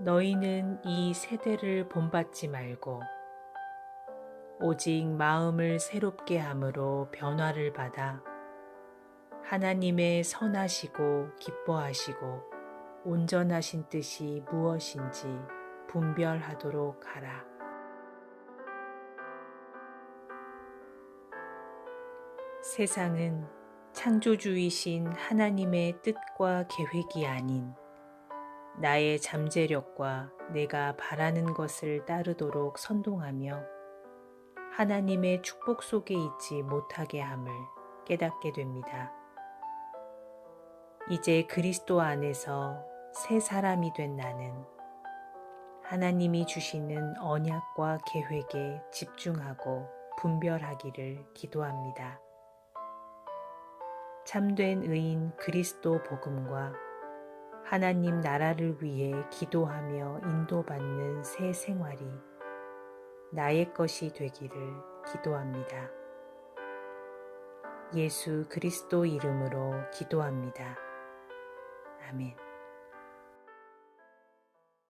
너희는 이 세대를 본받지 말고 오직 마음을 새롭게 함으로 변화를 받아 하나님의 선하시고 기뻐하시고 온전하신 뜻이 무엇인지 분별하도록 하라. 세상은 창조주이신 하나님의 뜻과 계획이 아닌 나의 잠재력과 내가 바라는 것을 따르도록 선동하며 하나님의 축복 속에 있지 못하게 함을 깨닫게 됩니다. 이제 그리스도 안에서 새 사람이 된 나는 하나님이 주시는 언약과 계획에 집중하고 분별하기를 기도합니다. 참된 의인 그리스도 복음과 하나님 나라를 위해 기도하며 인도받는 새 생활이 나의 것이 되기를 기도합니다. 예수 그리스도 이름으로 기도합니다. 아멘.